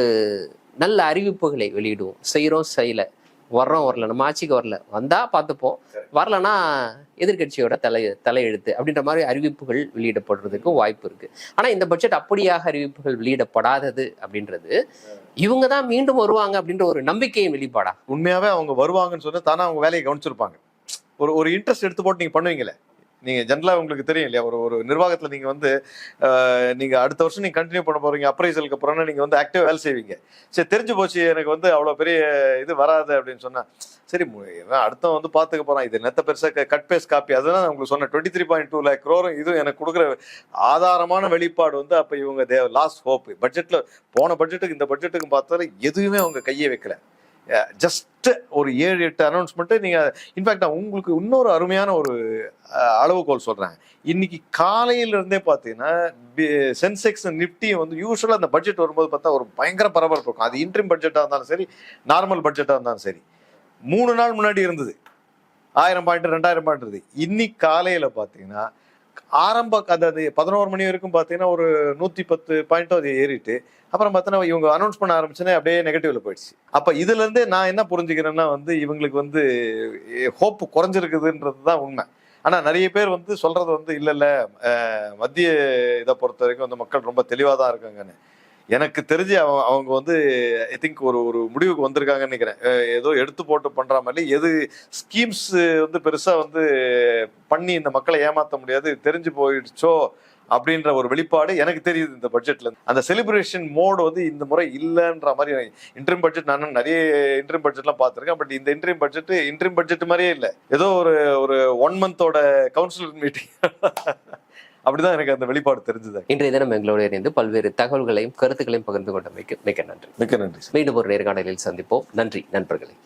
Speaker 2: நல்ல அறிவிப்புகளை வெளியிடுவோம். செய்கிறோம் செய்யல. வர்றோம் வரல. நம்ம ஆட்சிக்கு வரல. வந்தா பார்த்துப்போம். வரலன்னா எதிர்க்கட்சியோட தலை தலையெழுத்து அப்படின்ற மாதிரி அறிவிப்புகள் வெளியிடப்படுறதுக்கு வாய்ப்பு இருக்கு. ஆனா இந்த பட்ஜெட் அப்படியாக அறிவிப்புகள் வெளியிடப்படாதது அப்படின்றது இவங்க தான் மீண்டும் வருவாங்க அப்படின்ற ஒரு நம்பிக்கையின் வெளிப்பாடா?
Speaker 1: உண்மையாவே அவங்க வருவாங்கன்னு சொன்னா தானே அவங்க வேலையை கவனிச்சிருப்பாங்க. ஒரு ஒரு இன்ட்ரெஸ்ட் எடுத்து போட்டு நீங்க பண்ணுவீங்களே நீங்க ஜென்ரலா உங்களுக்கு தெரியும் இல்லையா? ஒரு ஒரு நிர்வாகத்துல நீங்க வந்து நீங்கள் நீங்க அடுத்த வருஷம் நீங்க கண்டினியூ பண்ண போறீங்க அப்ரைசலுக்கு அப்புறம் நீங்க வந்து ஆக்டிவ் வேலை செய்வீங்க. சரி தெரிஞ்சு போச்சு எனக்கு வந்து அவ்வளவு பெரிய இது வராது அப்படின்னு சொன்னா சரி மு- அடுத்தவன் வந்து பாத்துக்க போறான். இது நெத்த பெருசா கட் பேஸ் காப்பி அதுதான் உங்களுக்கு சொன்னேன். Twenty three point two lakh க்ரோரும் இதுவும் எனக்கு கொடுக்குற ஆதாரமான வெளிப்பாடு வந்து அப்ப இவங்க தே லாஸ்ட் ஹோப் பட்ஜெட்ல போன பட்ஜெட்டுக்கு இந்த பட்ஜெட்டுக்கு பார்த்தாலும் எதுவுமே அவங்க கையை வைக்கல. ஜஸ்ட் ஒரு ஏழு எட்டு அனௌன்ஸ்மெண்ட்டு நீங்கள் இன்ஃபேக்ட் நான் உங்களுக்கு இன்னொரு அருமையான ஒரு அளவுகோல் சொல்கிறேன் இன்னைக்கு காலையிலேருந்தே பார்த்தீங்கன்னா சென்செக்ஸ் நிஃப்டியும் வந்து யூஸ்வலாக அந்த பட்ஜெட் வரும்போது பார்த்தா ஒரு பயங்கர பரபரப்பு இருக்கும். அது இன்ட்ரிம் பட்ஜெட்டாக இருந்தாலும் சரி நார்மல் பட்ஜெட்டாக இருந்தாலும் சரி. மூணு நாள் முன்னாடி இருந்தது. ஆயிரம் பாயிண்ட் ரெண்டாயிரம் பாயிண்ட் இருந்தது. இன்னைக்கு காலையில் பார்த்தீங்கன்னா ஆரம்ப அந்த அது பதினோரு மணி வரைக்கும் பார்த்தீங்கன்னா ஒரு நூற்றி பத்து பாயிண்ட்டும் அது ஏறிட்டு அப்புறம் பார்த்தீங்கன்னா இவங்க அனௌன்ஸ் பண்ண ஆரம்பிச்சுன்னா அப்படியே நெகட்டிவ்ல போயிடுச்சு. அப்போ இதுலேருந்தே நான் என்ன புரிஞ்சுக்கிறேன்னா வந்து இவங்களுக்கு வந்து ஹோப் குறைஞ்சிருக்குதுன்றது தான் உண்மை. ஆனா நிறைய பேர் வந்து சொல்றது வந்து இல்லை இல்லை மத்திய இதை பொறுத்த வரைக்கும் வந்து மக்கள் ரொம்ப தெளிவாக தான் இருக்காங்கன்னு. எனக்கு தெரிஞ்சு அவங்க அவங்க வந்து ஐ திங்க் ஒரு ஒரு முடிவுக்கு வந்திருக்காங்கன்னு நினைக்கிறேன். ஏதோ எடுத்து போட்டு பண்ற மாதிரி. எது ஸ்கீம்ஸ் வந்து பெருசா வந்து பண்ணி இந்த மக்களை ஏமாத்த முடியாது தெரிஞ்சு போயிடுச்சோ அப்படின்ற ஒரு வெளிப்பாடு எனக்கு தெரியுது இந்த பட்ஜெட்ல அந்த செலிப்ரேஷன் மோடு வந்து இந்த முறை இல்லைன்ற மாதிரி இன்ட்ரீம் பட்ஜெட் நான் நிறைய இன்ட்ரீம் பட்ஜெட்லாம் பார்த்துருக்கேன். பட் இந்த இன்ட்ரீம் பட்ஜெட் இன்ட்ரீம் பட்ஜெட் மாதிரியே இல்லை. ஏதோ ஒரு ஒரு ஒன் மந்தோட கவுன்சிலர் மீட்டிங் அப்படிதான் எனக்கு அந்த வெளிப்பாடு தெரிஞ்சது.
Speaker 2: இன்றைய தினம் எங்களோடு இணைந்து பல்வேறு தகவல்களையும் கருத்துக்களையும் பகிர்ந்து கொண்டமைக்கு மிக்க நன்றி.
Speaker 1: மிக்க நன்றி
Speaker 2: மீண்டும் ஒரு நேர்காணலில் சந்திப்போம். நன்றி நண்பர்களே.